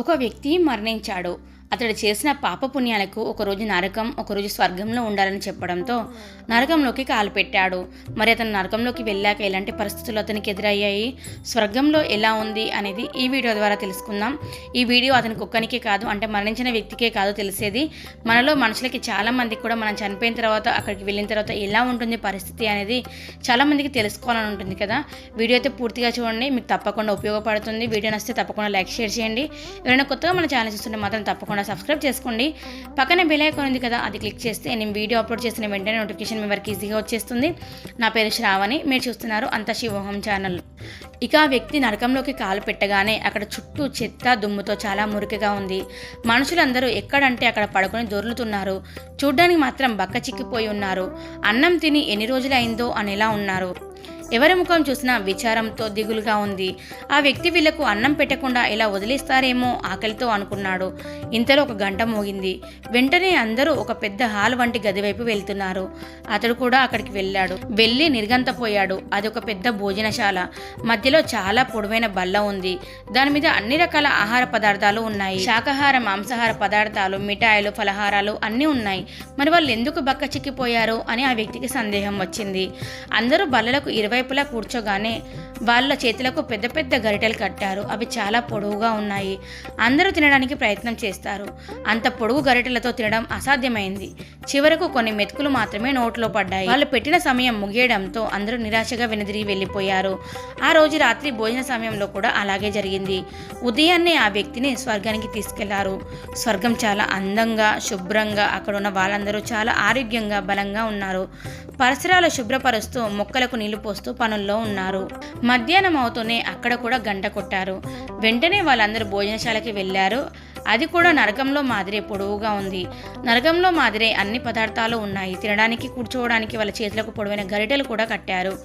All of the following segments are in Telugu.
ఒక వ్యక్తి మరణించాడు. అతడు చేసిన పాపపుణ్యాలకు ఒకరోజు నరకం ఒకరోజు స్వర్గంలో ఉండాలని చెప్పడంతో నరకంలోకి కాలు పెట్టాడు మరి అతను నరకంలోకి వెళ్ళాక ఎలాంటి పరిస్థితులు అతనికి ఎదురయ్యాయి? స్వర్గంలో ఎలా ఉంది అనేది ఈ వీడియో ద్వారా తెలుసుకుందాం. ఈ వీడియో అతని కుక్కనికే కాదు అంటే మరణించిన వ్యక్తికే కాదు తెలిసేది. మనలో మనుషులకి చాలా మందికి కూడా మనం చనిపోయిన తర్వాత అక్కడికి వెళ్ళిన తర్వాత ఎలా ఉంటుంది పరిస్థితి అనేది చాలామందికి తెలుసుకోవాలని ఉంటుంది కదా. వీడియో అయితే పూర్తిగా చూడండి మీకు తప్పకుండా ఉపయోగపడుతుంది. వీడియో నచ్చితే తప్పకుండా లైక్ షేర్ చేయండి. ఎవరైనా కొత్తగా మన ఛానల్ చూస్తుంటే మాత్రం తప్పకుండా సబ్స్క్రైబ్ చేసుకోండి. పక్కనే బెల్ ఐకాన్ ఉంది కదా అది క్లిక్ చేస్తే నేను వీడియో అప్లోడ్ చేసిన వెంటనే నోటిఫికేషన్ మీ వరకు ఈజీగా వచ్చేస్తుంది. నా పేరు శ్రావణి మీరు చూస్తున్నారు అంత శివోహం ఛానల్ ఇక ఆ వ్యక్తి నరకంలోకి కాలు పెట్టగానే అక్కడ చుట్టూ చెత్త దుమ్ముతో చాలా మురికిగా ఉంది. మనుషులందరూ ఎక్కడంటే అక్కడ పడుకొని దొర్లుతున్నారు. చూడ్డానికి మాత్రం బక్క చిక్కిపోయి ఉన్నారు. అన్నం తిని ఎన్ని రోజులైందో అనేలా ఉన్నారు. ఎవరి ముఖం చూసినా విచారంతో దిగులుగా ఉంది. ఆ వ్యక్తి వీళ్ళకు అన్నం పెట్టకుండా ఇలా వదిలేస్తారేమో ఆకలితో అనుకున్నాడు. ఇంతలో ఒక గంట మోగింది. వెంటనే అందరూ ఒక పెద్ద హాల్ వంటి గది వైపు వెళ్తున్నారు. అతడు కూడా అక్కడికి వెళ్ళాడు. వెళ్ళి నిర్గంతపోయాడు. అది ఒక పెద్ద భోజనశాల. మధ్యలో చాలా పొడవైన బల్ల ఉంది. దాని మీద అన్ని రకాల ఆహార పదార్థాలు ఉన్నాయి. శాకాహార మాంసాహార పదార్థాలు మిఠాయిలు ఫలహారాలు అన్నీ ఉన్నాయి. మరి వాళ్ళు ఎందుకు బక్క చిక్కిపోయారు అని ఆ వ్యక్తికి సందేహం వచ్చింది. అందరూ బల్లలకు ఇరవై ఇరువైపులా కూర్చోగానే వాళ్ళ చేతులకు పెద్ద పెద్ద గరిటెలు కట్టారు. అవి చాలా పొడవుగా ఉన్నాయి. అందరూ తినడానికి ప్రయత్నం చేస్తారు. అంత పొడుగు గరిటెలతో తినడం అసాధ్యమైంది. చివరకు కొన్ని మెతుకులు మాత్రమే నోట్లో పడ్డాయి. వాళ్ళు పెట్టిన సమయం ముగియడంతో అందరూ నిరాశగా వెనుదిరిగి వెళ్ళిపోయారు. ఆ రోజు రాత్రి భోజన సమయంలో కూడా అలాగే జరిగింది. ఉదయాన్నే ఆ వ్యక్తిని స్వర్గానికి తీసుకెళ్ళారు. స్వర్గం చాలా అందంగా శుభ్రంగా అక్కడ ఉన్న వాళ్ళందరూ చాలా ఆరోగ్యంగా బలంగా ఉన్నారు. పరిసరాలు శుభ్రపరుస్తూ మొక్కలకు నీళ్ళు పోస్తూ పనుల్లో ఉన్నారు. మధ్యాహ్నం అవుతూనే అక్కడ కూడా గంట కొట్టారు. వెంటనే వాళ్ళందరూ భోజనశాలకి వెళ్ళారు. అది కూడా నరకంలో మాదిరే పొడవుగా ఉంది. నరకంలో మాదిరే అన్ని పదార్థాలు ఉన్నాయి. తినడానికి కూర్చోవడానికి వాళ్ళ చేతులకు పొడవైన గరిటెలు కూడా కట్టారు.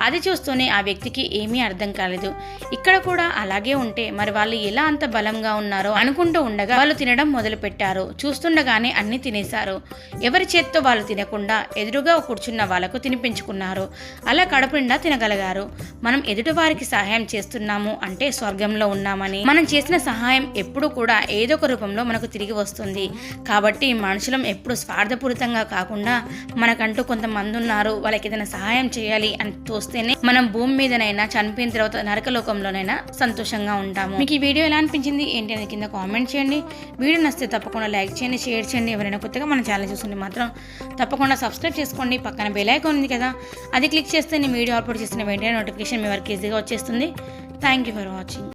అది చూస్తూనే ఆ వ్యక్తికి ఏమీ అర్థం కాలేదు. ఇక్కడ కూడా అలాగే ఉంటే మరి వాళ్ళు ఎలా అంత బలంగా ఉన్నారో అనుకుంటూ ఉండగా వాళ్ళు తినడం మొదలు పెట్టారు చూస్తుండగానే అన్ని తినేశారు. ఎవరి చేత్తో వాళ్ళు తినకుండా ఎదురుగా కూర్చున్న వాళ్ళకు తినిపించుకున్నారు. అలా కడుపు నిండా తినగలిగారు. మనం ఎదుటి వారికి సహాయం చేస్తున్నాము అంటే స్వర్గంలో ఉన్నామని. మనం చేసిన సహాయం ఎప్పుడు కూడా ఏదో ఒక రూపంలో మనకు తిరిగి వస్తుంది. కాబట్టి మనుషులం ఎప్పుడు స్వార్థపూరితంగా కాకుండా మనకంటూ కొంతమంది ఉన్నారు వాళ్ళకి ఏదైనా సహాయం చేయాలి అని తోస్తేనే మనం భూమి మీదనైనా చనిపోయిన తర్వాత నరకలోకంలోనైనా సంతోషంగా ఉంటాము. మీకు ఈ వీడియో ఎలా అనిపించింది? ఏంటి అనేది కింద కామెంట్ చేయండి. వీడియో నచ్చితే తప్పకుండా లైక్ చేయండి షేర్ చేయండి. ఎవరైనా కొత్తగా మన ఛానల్ చూస్తుంటే మాత్రం తప్పకుండా సబ్స్క్రైబ్ చేసుకోండి. పక్కన బెల్ ఐకాన్ ఉంది కదా అది క్లిక్ చేస్తే నేను వీడియో అప్లోడ్ చేసిన వెంటనే నోటిఫికేషన్ మీ వరకు ఈజీగా వచ్చేస్తుంది. Thank you for watching.